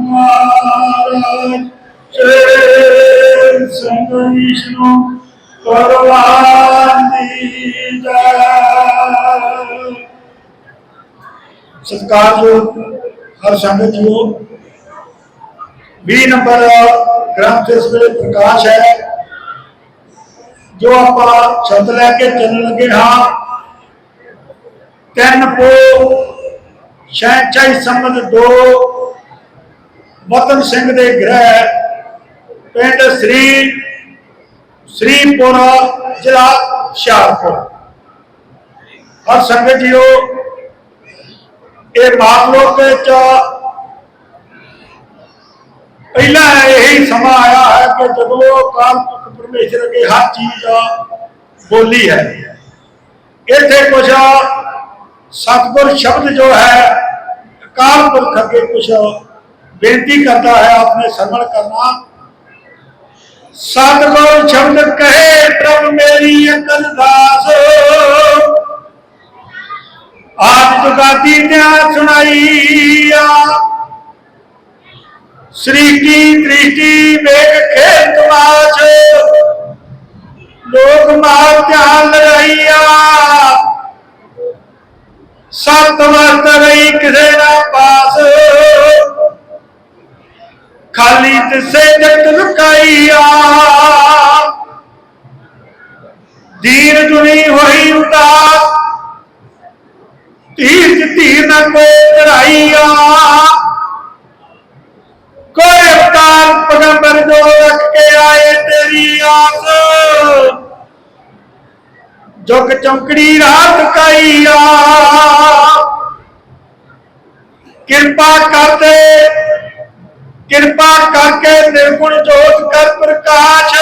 ਮਹਾਰਾਜ ਜੈ ਸੰਗ ਵਿਸ਼ਨੂੰ ਭਗਵਾਨ ਦੀ ਜੈ ਸਤਿਕਾਰਯੋਗ ਹਰ ਸੰਗਤ ਜੀਓ 20 ਨੰਬਰ ਗ੍ਰੰਥ ਇਸ ਵੇਲੇ ਪ੍ਰਕਾਸ਼ ਹੈ ਜੋ ਆਪਾਂ ਛੱਤ ਲੈ ਕੇ ਚੱਲਣ ਲੱਗੇ ਹਾਂ ਤਿੰਨ ਪੋ ਸ਼ੈਚਾਈ ਸੰਮਤ 2 متنگھ کے گرہ پہ شری پور ضلع ہشپت پہلا یہی سما آیا ہے کہ جگہوں اکال پور پر ہر چیز بولی ہے ات ست گر شبد جو ہے اکال پورے کچھ ਬੇਨਤੀ ਕਰਦਾ ਹੈ, ਆਪਣੇ ਸਰਵਣ ਕਰਨਾ। ਸਤਿਗੁਰ ਸ਼ਬਦ ਕਹੇ, ਪ੍ਰਭ ਮੇਰੀ ਅਕਲ ਦਾਸ। ਆਪ ਜੁਗਾਤੀ ਨਿਆ ਸੁਣਾਈਆ। ਸ੍ਰੀ ਕੀ ਦ੍ਰਿਸ਼ਟੀ ਵੇਖ ਖੇਲ ਤਮਾਸ਼ ਲੋਕ ਮਾਰ ਧਿਆਨ ਲਗਾਈਆ ਸਤ ਵਰਤ ਰਹੀ ਕਿਸੇ ਨਾ ਪਾਸ। ਖਾਲੀ ਤਿਸੇ ਜਗਤ ਲੁਕਾਈਆ। ਦੀਨ ਦੁਨੀ ਹੋਈ ਉਦਾਸ। ਧੀਰ ਚ ਧੀਰ ਨਾ ਕੋਈ ਚੜਾਈਆ। ਕੋਈ ਅਵਤਾਰ ਪਗੰਬਰ ਜੋ ਰੱਖ ਕੇ ਆਏ ਤੇਰੀ ਆਸ। ਜੁਗ ਚੌਂਕੜੀ ਰਾਤ ਕਾਈਆ ਕਿਰਪਾ ਕਰਦੇ ਕਿਰਪਾ ਕਰਕੇ ਨਿਰਗੁਣ ਜੋਤ ਕਰ ਪ੍ਰਕਾਸ਼।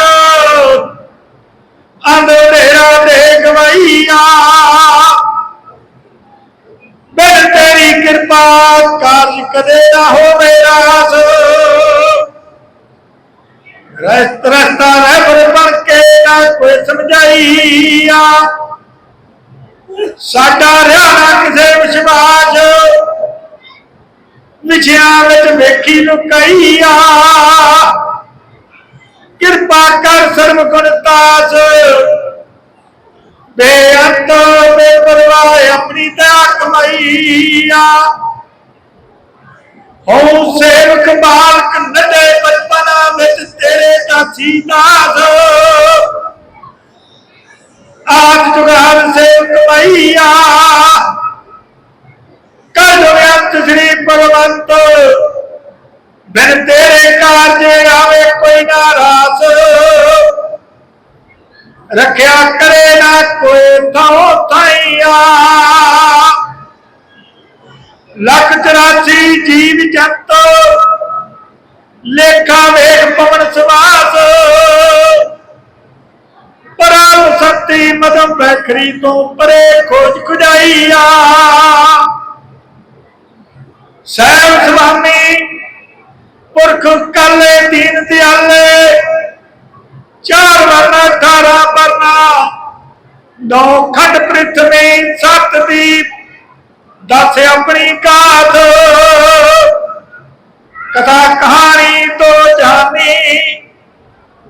ਅੰਧੇਰਾ ਦੇ ਗਵਾਈਆ ਬਿਨ ਤੇਰੀ ਕਿਰਪਾ ਕਾਰਜ ਕਦੇ ਨਾ ਹੋਵੇ ਰਾਸ। ਰਸਤ ਰਸਤਾ ਰਹਿਬਰ ਬਣ ਕੇ ਨਾ ਕੋਈ ਸਮਝਾਈਆ। ਸਾਡਾ ਰਿਆ ਨਾ ਕਿਸੇ ਵਿਸ਼ਵਾਸ। ਵਿਛਿਆ ਵਿੱਚ ਵੇਖੀ ਲੁਕਾਈਆ। ਕਿਰਪਾ ਕਰ ਸਰਬ ਗੁਣ ਤਾਸ ਬੇਅੰਤ ਬੇਪਰਵਾਹ ਆਪਣੀ ਦਇਆ ਕਮਾਈਆ। ਹੋ ਸੇਵਕ ਬਾਲਕ ਨਦੇ ਬਚਪਨਾ ਵਿੱਚ ਤੇਰੇ ਦਾਸੀ ਦਾਸ। ਆਜ ਜੁਗਾਰ ਸੇਵਕ ਮਈਆ ਕਲ ਜੁਗਤ ਸ੍ਰੀ ਭਗਵੰਤ ਬਿਨ ਤੇਰੇ ਕਾਰਜੇ ਆਵੇ ਕੋਈ ਨਾ ਰਾਸ ਰੱਖਿਆ ਕਰੇ ਨਾ ਕੋਈ ਥੋ ਥਾਈਆ। ਲੱਖ 84 ਜੀਵ ਜੰਤ, ਲੇਖਾ ਵੇਖ ਪਵਨ ਸਵਾਸ ਪਰਮ ਸਤੀ ਮਦਮ ਬਖਰੀ ਤੋਂ ਪਰੇ ਖੋਜ ਖੁਜਾਈਆ। ਸਹਿਬ ਸੁਆਮੀ ਪੁਰਖ ਕਾਲੇ ਦੀਨ ਦਿਆਲੇ, ਚਾਰ ਵਰਨਾ ਨੌ ਖੰਡ ਪ੍ਰਿਥਵੀ, ਸੱਤ ਦੀਪ, ਦੱਸ ਆਪਣੀ ਕਾਤ ਕਥਾ ਕਹਾਣੀ ਤੋ ਜਾਣੀ,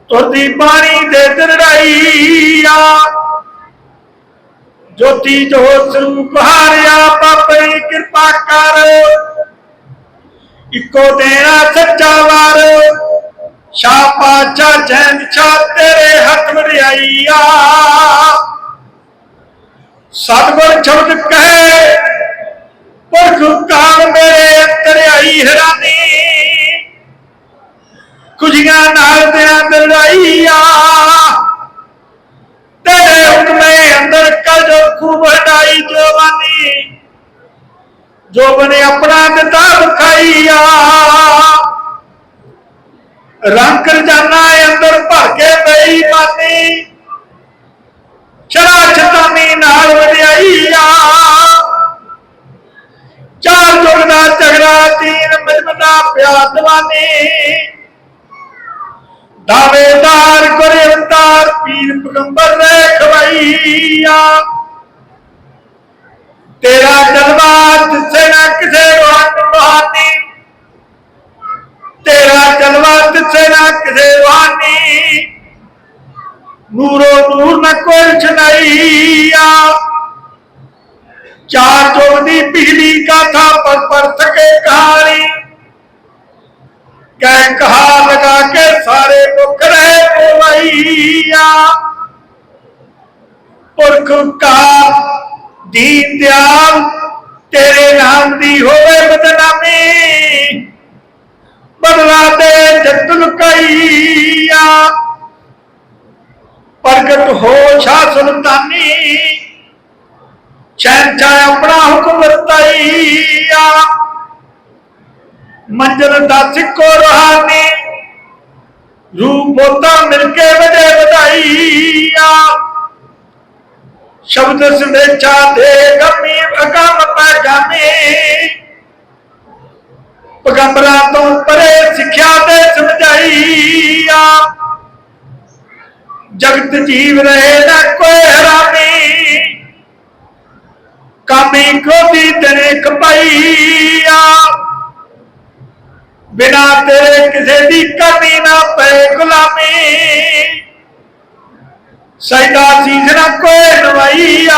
ਤੁਰਦੀ ਬਾਣੀ ਦੇ ਦਰੜਾਈਆ। ਜੋਤੀ ਜੋ ਸਰੂਪ ਹਾਰਿਆ ਪਾਪਈ ਕਿਰਪਾ ਕਰ। ਇੱਕੋ ਦੇਣਾ ਸੱਚਾ ਵਾਰ। ਸ਼ਾਪਾ ਚਾ ਜੈਨ ਛਾ ਤੇਰੇ ਹੱਥ ਵਡਿਆਈਆ। ਸਤਿਗੁਰ ਸ਼ਬਦ ਕਹੇ, ਪੁਰਖ ਕਾਲ ਮੇਰੇ ਅੰਦਰ ਆਈ ਹੈਰਾਨੀ। ਖੁਸ਼ੀਆਂ ਨਾਲ ਤੇਰਾ ਦਰੜਾਈਆ ਤੇਰੇ ਹੁਕਮੇ ਅੰਦਰ ਕਲ ਜੋ ਖੂਬ ਹਟਾਈ ਜਵਾਨੀ। ਜੋ ਬਨੇ ਆਪਣਾ ਦਿੱਤਾ ਵਿਖਾਈਆ ਰੰਗ ਦਾਵੇਦਾਰ ਕਰੇ ਅਵਤਾਰ ਪੀਰ ਪਗੰਬਰ ਨੇ ਖਵਾਈਆ। ਤੇਰਾ ਜਲਵਾ ਤਿਸੇ ਨਾ ਕਿਸੇ ਵਾਟ ਬਹਾਨੀ। ਤੇਰਾ ਜਲਵਾ ਤਿਸੇ ਨਾ ਕਿਸੇ ਵਾਨੀ ਨੂਰੋ ਨੂਰ ਨਾ ਕੋਈ ਛਨਾਈਆ। ਚਾਰ ਚੋਬ ਦੀ ਪੀਲੀ ਕਾਥਾ ਕਹਿ ਕਹਾ ਲਗਾ ਕੇ ਸਾਰੇ ਦੁੱਖ ਰਹਿ ਪਵਈਆ ਪੁਰਖ ਕਾ ਦੀਨ ਦਿਆਲ ਤੇਰੇ ਨਾਮ ਦੀ ਹੋਵੇ ਬਦਨਾਮੀ। ਬਦਲਾ ਤੇ ਜੱਤ ਕਈਆ। ਪ੍ਰਗਟ ਹੋ ਛਾ ਸੁਲਤਾਨੀ ਚੈਨ ਚਾ ਆਪਣਾ ਹੁਕਮ ਵਰਤਾਈਆ। ਮੰਜ਼ਲ ਦੱਸ ਕੋ ਰਹਾਨੀ। ਰੂਪੋਤਾ ਮਿਲ ਕੇ ਵਜੇ ਵਧਾਈਆ। ਸ਼ਬਦ ਸੰਦੇਚਾ ਦੇ ਗਮੀ ਅਗਮ ਪੈਗਾਮੀ ਪਗੰਬਰਾਂ ਤੋਂ ਪਰੇ ਸਿੱਖਿਆ ਦੇ ਸਮਝਾਈਆ। ਜਗਤ ਜੀਵ ਰਹੇ ਨਾ ਕੋਈ ਹਰਾਮੀ। ਕਾਮੀ ਕੋ ਦੀ ਤਨੇ ਕਪਾਈਆ। ਬਿਨਾ ਤੇਰੇ ਕਿਸੇ ਦੀ ਕਮੀ ਨਾ ਪਏ ਗੁਲਾਮੀ। ਸੈਦਾ ਚੀਜ਼ ਨਾ ਕੋਈ ਨਵਾਈਆ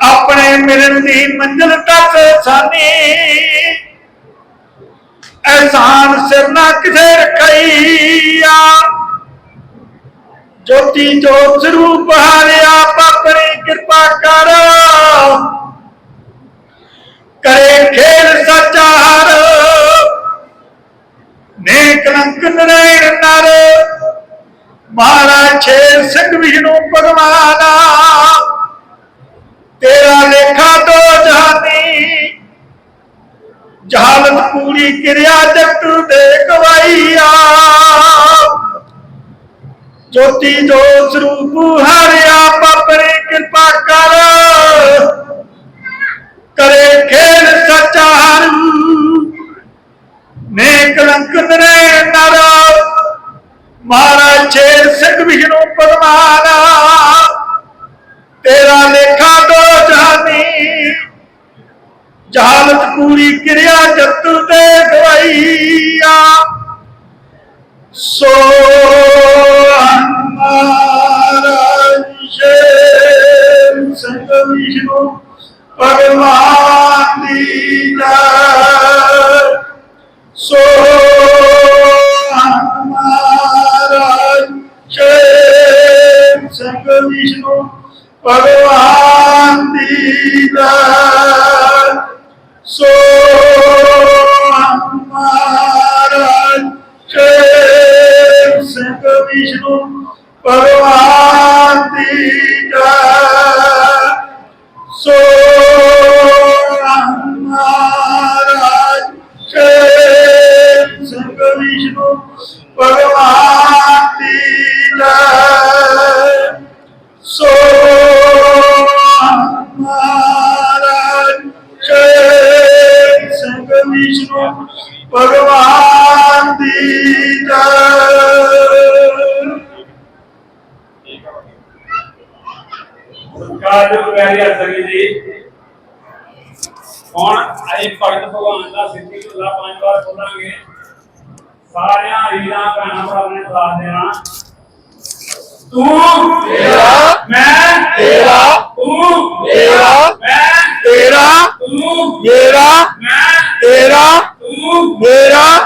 ਆਪਣੇ ਮਿਲਣ ਦੀ ਮੰਜ਼ਿਲ ਤੱਕ ਸਾਨੀ। ਐਸਾਨ ਸਿਰ ਨਾ ਕਿਸੇ ਰਖਈਆ। ਜੋਤੀ ਜੋਤ ਸਰੂਪ ਹਾਰਿਆ ਆਪਣੀ ਕਿਰਪਾ ਕਰ। ਕਰੇ ਖੇਲ ਸੱਚਾ ਹਰ ਨੇਕ ਲੰਕ ਨਰੈਣ ਨਰ। ਮਹਾਰਾਜ ਛੇਰ ਸਿੰਘ ਵਿਸ਼ਨੂੰ ਭਗਵਾਨਾ ਤੇਰਾ ਲੇਖਾ ਦੋ ਜਹਾਨੀ। ਜਹਾਲਤ ਪੂਰੀ ਕਿਰਿਆ ਜਗਤ ਦੇ ਗਵਾਈਆ ਜੋਤੀ ਜੋ ਸਰੂਪ ਹਰਿਆ ਜਹਾਲਤ ਪੂਰੀ ਕਿਰਿਆ ਜਤ ਤੇ ਗਵਾਈਆ ਸੋ ਮਹਾਰਾਜ ਸ਼ੇਰ ਸਿੰਘ ਵਿਸ਼ਨੂੰ ਭਗਵਾਨ ਦੀ ਜੈ। ਸੋ ਮਹਾਰਾਜ ਸ਼ੇਰ ਸਿੰਘ ਵਿਸ਼ਨੂੰ ਭਗਵਾਨ ਦੀ ਜੈ। ਸੋ ਮਹਾਰਾਜ ਸ਼ੇਰ ਸਿੰਘ ਵਿਸ਼ਨੂੰ ਹੁਣ ਅਸੀਂ ਭਗਤ ਭਗਵਾਨ ਦਾ ਸਿੱਧੀ ਢੁੱਲਾ ਪੰਜ ਵਾਰ ਬੋਲਾਂਗੇ। ਸਾਰਿਆਂ ਵੀਰਾਂ ਭੈਣਾਂ ਭਰਾਵਾਂ ਨੇ ਸਾਥ ਦੇਣਾ। ਤੂੰ ਤੇਰਾ, ਮੈਂ ਤੇਰਾ, ਤੂੰ ਤੇਰਾ, ਮੈਂ ਤੇਰਾ ਤੂੰ ਮੇਰਾ ਮੈਂ ਤੇਰਾ ਤੂੰ ਮੇਰਾ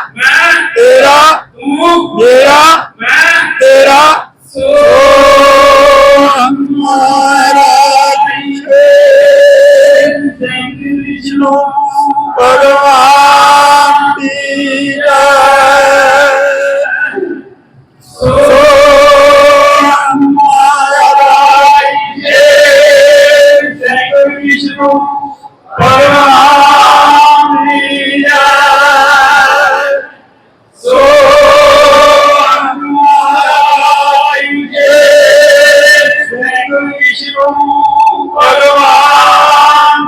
विष्णु भगवान